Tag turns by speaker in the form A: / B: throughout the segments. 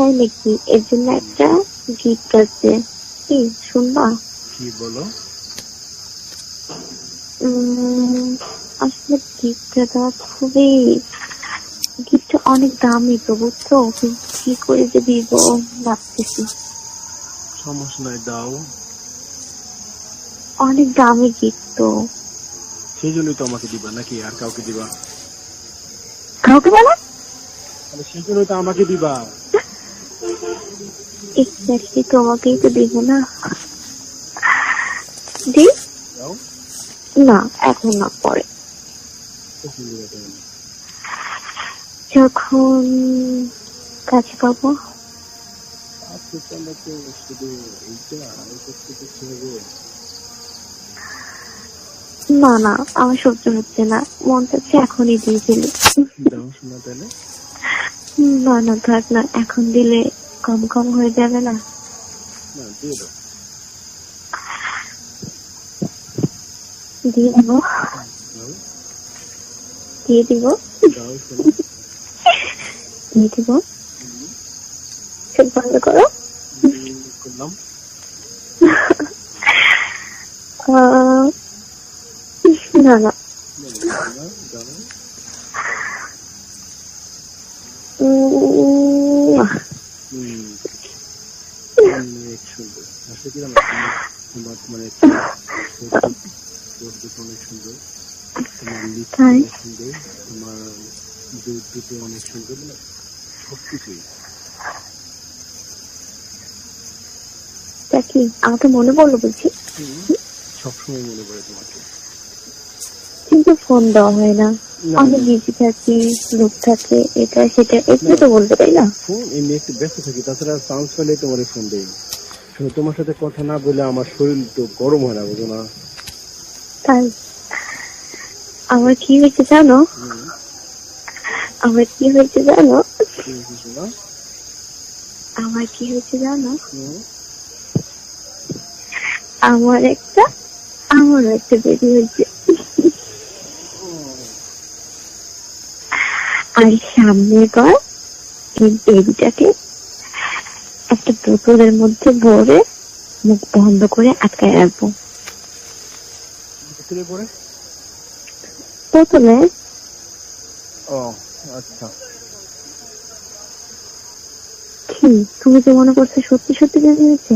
A: তাই নাকি? এর জন্য একটা গিফট আছে। কি শুনবা?
B: কি বলো?
A: আসলে খুবই অনেক দামি তো বুঝছ? কি করে যে দিব ভাবতেছি।
B: সমস্যা নাই দাও।
A: অনেক দামি গিফট তো।
B: সেই জন্যই তো আমাকে দিবা নাকি আর কাউকে দিবা?
A: কাউকে বলো?
B: সেই জন্যই তো আমাকে দিবা।
A: এক্স্যাক্টলি তোমাকেই তো দিব না। দি? না এখন না পরে? যখন কাছে পাবো।
B: হবে।
A: না না আমার সহ্য হচ্ছে না। মন চাচ্ছে এখনই দিয়ে দিলে না না থাক না এখন দিলে কম কম হয়ে যাবে না
B: না দিয়ে দাও
A: দিয়ে দিব
B: দাও
A: দিয়ে দিব
B: দাও শোনা
A: দিয়ে দিব চোখ বন্ধ করো
B: উম, করলাম
A: আহ, না না
B: না, দাও
A: উম,
B: হুম অনেক সুন্দর। আসলে তোমার তোমার অনেক সুন্দর। তোমার অনেক সুন্দর তোমার দুধ দুটো অনেক সুন্দর মানে সব কিছুই
A: কি আমাকে মনে পড়ল বলছি।
B: সবসময় মনে পড়ে তোমাকে।
A: কিন্তু ফোন দেওয়া হয় না। অনেক বিজি থাকি লোক থাকে এটা সেটা এগুলো তো বলতে তাই না।
B: ফোন এমনি একটু ব্যস্ত থাকি তাছাড়া চান্স পেলে তোমার ফোন দেই। শুধু তোমার সাথে কথা না বলে আমার শরীর তো গরম হয় না, বুঝো না।
A: তাই? আমার কি হয়েছে জানো? আমার কি হয়েছে জানো? আমার কি হয়েছে জানো? আমার একটা আমার একটা বেবি হয়েছে। আর সামনে বার এই বেবিটাকে একটা বোতলের মধ্যে ভরে মুখ বন্ধ করে আটকায় রাখব। বোতলে
B: ও আচ্ছা।
A: কি তুমি যে মনে করছ সত্যি সত্যি বেবি হয়েছে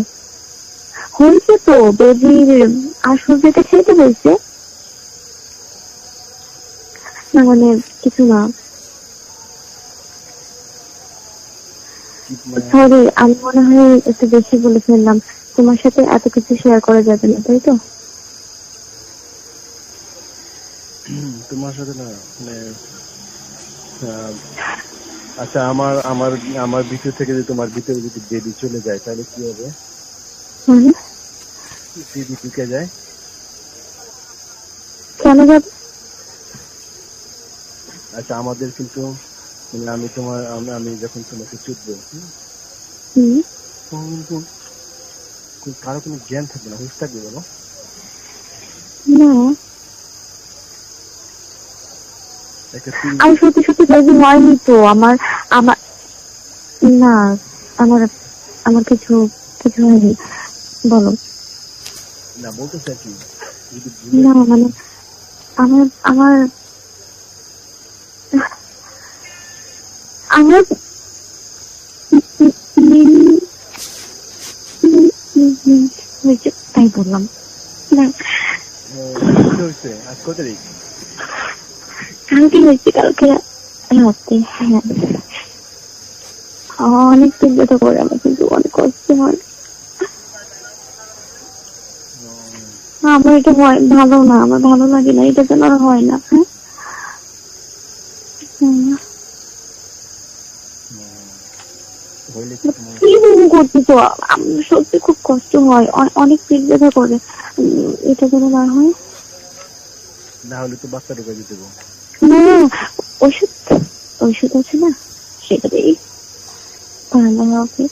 A: হয়েছে তো বেবির আসল যেটা খেতে হয়েছে। না মানে কিছু না
B: কি মানে
A: সরি আমি মনে হয় একটু বেশি বলে ফেললাম। তোমার সাথে এত কিছু শেয়ার করা যাবে না তাই তো?
B: তোমার সাথে না মানে আচ্ছা আমার আমার আমার ভিতর থেকে যদি তোমার ভিতরে যদি বেবি চলে যায় তাহলে কি হবে? বেবি ঢুকে যায়?
A: কেন যাবে?
B: আচ্ছা আমাদের কিন্তু মানে আমি তোমার আমি আমি যখন তোমাকে হুম,
A: হুম।
B: তখন কিন্তু কারও কোনো জ্ঞান থাকবে না হুশ থাকবে বলো।
A: আমি সত্যি সত্যি বেবি হয়নি তো আমার আমার না আমার আমার কিছু কিছু হয়নি। বলো।
B: না বলতে চাই কি?
A: না মানে আমার আমার আমার তাই বললাম। কালকে হয়েছে কালকে রাতে হ্যাঁ। অনেক চিন্তা করে আমার কিন্তু অনেক কষ্ট হয় আমার এটা হয় ভালো না আমার ভালো লাগে না এটা যেন আর হয় না হ্যাঁ। মনে সত্যি খুব কষ্ট হয়। অনেক পেট ব্যথা করে। এটা যেন না হয়।
B: না হলে তো বাচ্চা ঢুকে দিতে
A: না ওষুধ ওষুধ আছে না? সেটা হবে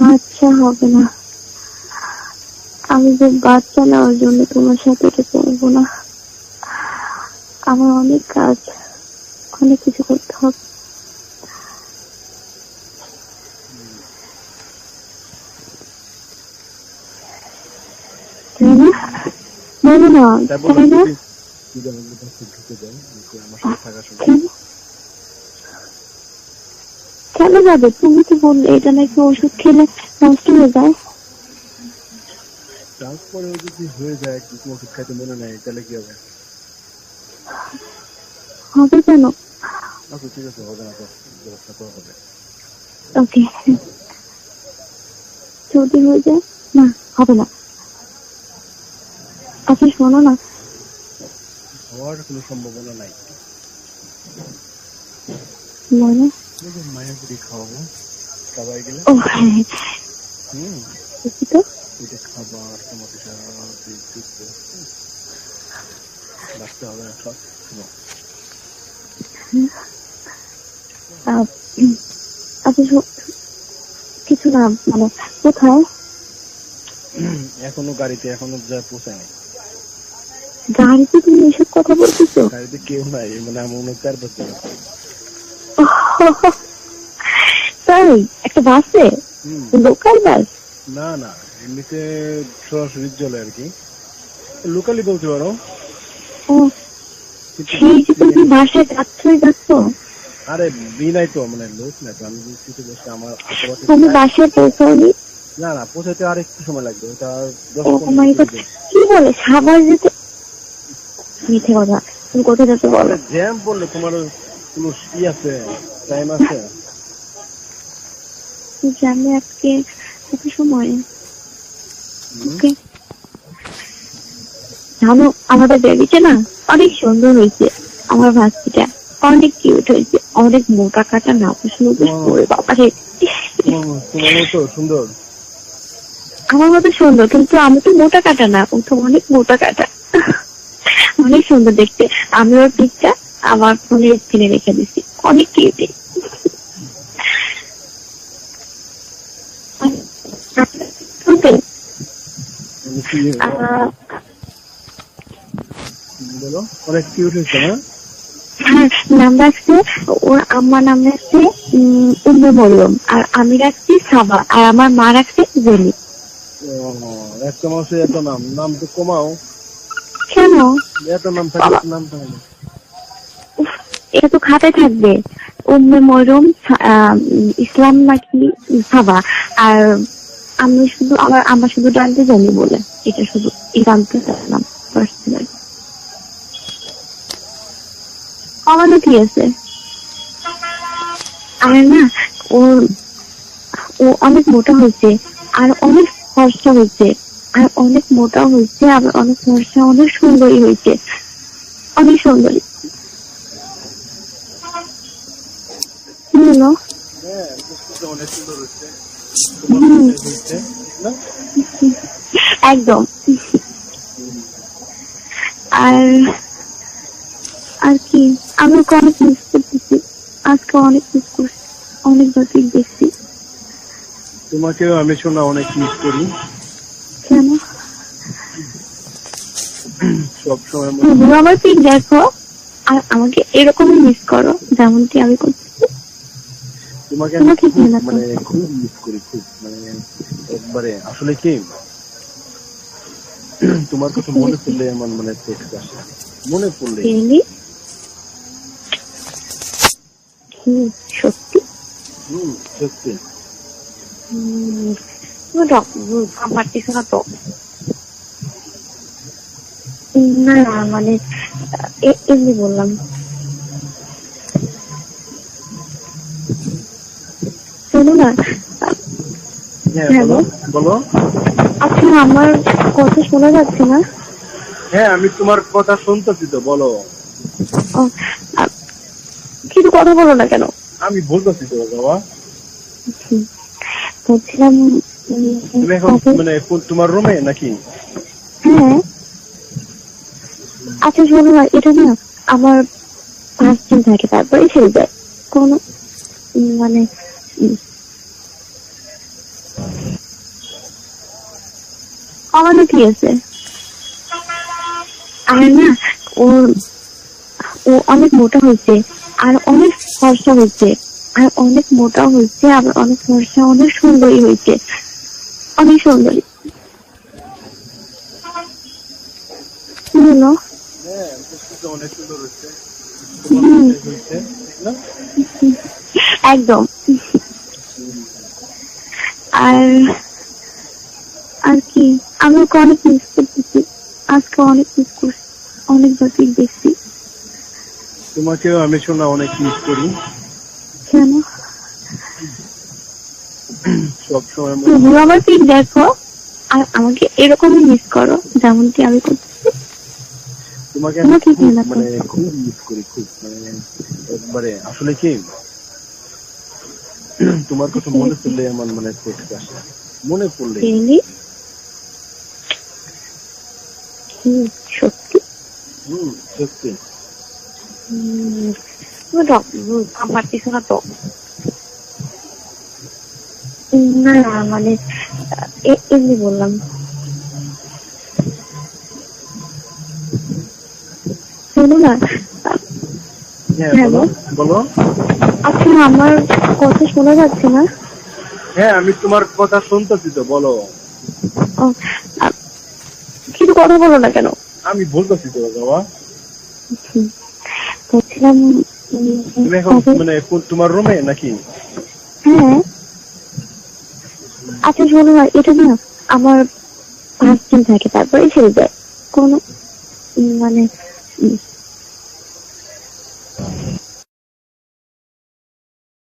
A: বাচ্চা হবে না। আমি যে বাচ্চা নেওয়ার জন্য তোমার সাথে এটা করব না। আমার অনেক কাজ অনেক কিছু করতে হবে। বলো না।
B: তাই
A: কেন যাবে? তুমি তো বললে এটা নাকি ওষুধ খেলে নষ্ট হয়ে যায়।
B: তারপরেও যদি হয়ে যায় কিছু ওষুধ খাইতে মনে নাই তাহলে কি হবে?
A: হবে কেন?
B: আচ্ছা ঠিক আছে হবে না তো। ব্যবস্থা করা হবে।
A: ওকে। যদি হয়ে যায় না হবে না। আচ্ছা শোনো না।
B: হওয়ার কোনো সম্ভাবনা নাই।
A: মানে
B: বুড়ি খাওয়াবো। সবাই গেলে?
A: ও হ্যাঁ
B: হুম
A: তো?
B: এটা খাবার তোমাকে সারা বাঁচতে হবে না সব শোনো,
A: আচ্ছা কিছু না মানে কোথায়?
B: এখনও গাড়িতে এখনও যা পৌঁছায়নি।
A: গাড়িতে তুমি এসব কথা বলতেছো?
B: গাড়িতে কেউ নাই মানে চার বছর
A: তাই একটা বাসে লোকাল বাস
B: না না এমনিতে সরাসরি চলে আর কি। লোকালি বলতে পারো।
A: সেই যে তুমি বাসায় যাচ্ছ যাচ্ছ?
B: আরে বিনাই তো মানে লোক না তো আমি সিটে বসে আমার আশেপাশে
A: তুমি বাসায় পৌঁছাওনি?
B: না না পৌঁছাতে আর একটু সময় লাগবে ওটা।
A: কি বলে সাবার যেতে মিথ্যে কথা। তুমি কোথায় যাচ্ছ বলো।
B: জ্যাম বললে তোমার কোনো ই আছে টাইম আছে?
A: জানলে আজকে কত সময়। ওকে। জানো আমাদের বেবিটা না অনেক সুন্দর হয়েছে আমার ভাস্তিটা অনেক কিউট হয়েছে অনেক মোটা কাটা না পছন্দ করে বাবা রে।
B: সুন্দর।
A: আমার মতো সুন্দর কিন্তু আমি তো মোটা কাটা না ও তো অনেক মোটা কাটা। অনেক সুন্দর দেখতে। আমি ওর পিকটা আমার ফোনের স্ক্রিনে রেখে দিছি। অনেক কিউট
B: বলো অনেক কিউট হয়েছে
A: হ্যাঁ নাম রাখছে ওর আম্মা নাম রাখছে উম, উম্মে মরিয়ম আর আমি রাখছি সাবা। আর আমার মা রাখছে জেলি।
B: একটা মাসে এত নাম। নাম তো কমাও।
A: কেন? এটা তো খাতায় থাকবে। উম্মে আহ, ইসলাম নাকি সাবা আর আমি শুধু আমার আমার শুধু জানতে জানি বলে। এটা শুধু জানতে চাইলাম পার্সোনাল আমারও কি আছে? আর না ওর ও অনেক মোটা হয়েছে আর অনেক ফর্সা হয়েছে। আর অনেক মোটা হয়েছে আবার অনেক ফর্সা, অনেক সুন্দরী হয়েছে। অনেক সুন্দরী।
B: অনেক
A: একদম। আর আর কি? আমি ওকে অনেক মিস করতেছি। আজকে অনেক মিস করছি। অনেকবার পিক দেখছি।
B: তোমাকেও আমি শোনা অনেক মিস করি।
A: কেন?
B: সব সময়
A: তুমিও আমার পিক দেখো আর আমাকে এরকমই মিস করো যেমনটি আমি করতেছি
B: তোমাকে মানে খুব মিস করি খুব মানে একবারে আসলে কি? তোমার কথা মনে পড়লে আমার মানে টেক্সট আসে মনে পড়লে।
A: সত্যি?
B: হুম সত্যি।
A: ডক না তো না না মানে এমনি বললাম শোনো না হ্যালো?
B: বলো
A: আচ্ছা আমার কথা শোনা যাচ্ছে না
B: হ্যাঁ আমি তোমার কথা শুনতেছি তো বলো
A: কিন্তু কথা বলো না কেন
B: আমি বলতেছি তো বাবা
A: বলছিলাম
B: তুমি এখন মানে তোমার রুমে নাকি?
A: হ্যাঁ। আচ্ছা শোনো না এটা না আমার পাঁচ দিন থাকে তারপরে ছেড়ে যায়। কোনো মানে আমারও কি আছে। আর না ওর ও অনেক মোটা হয়েছে আর অনেক ফর্সা হয়েছে। আর অনেক মোটা হয়েছে, আবার অনেক ফর্সা, অনেক সুন্দরী হয়েছে। অনেক সুন্দরী।
B: অনেক
A: একদম। আর আর কি? আমি ওকে অনেক মিস করতেছি। আজকে অনেক মিস করছি। অনেকবার পিক দেখছি।
B: তোমাকেও আমি শোনা অনেক মিস করি।
A: কেন?
B: সবসময়
A: তুমিও আমার পিক দেখো আর আমাকে এরকমই মিস করো যেমনটি আমি করতেছি
B: তোমাকে? মানে খুব মিস করি খুব মানে একবারে আসলে কি তোমার কথা মনে পড়লে আমার মানে টেক্সট আসে। মনে পড়লে
A: সত্যি?
B: হুম সত্যি।
A: কিছু না মানে এমনি বললাম শোনো না
B: বলো বলো
A: আচ্ছা আমার কথা শোনা যাচ্ছে না
B: হ্যাঁ আমি তোমার কথা শুনতেছি তো বলো
A: কিন্তু কথা বলো না কেন
B: আমি বলতেছি তো বাবা
A: বলছিলাম
B: তুমি এখন মানে তোমার রুমে নাকি?
A: হ্যাঁ। আচ্ছা শোনো না এটা না আমার পাঁচ দিন থাকে তারপরে ছেড়ে যায় কোনো উম, মানে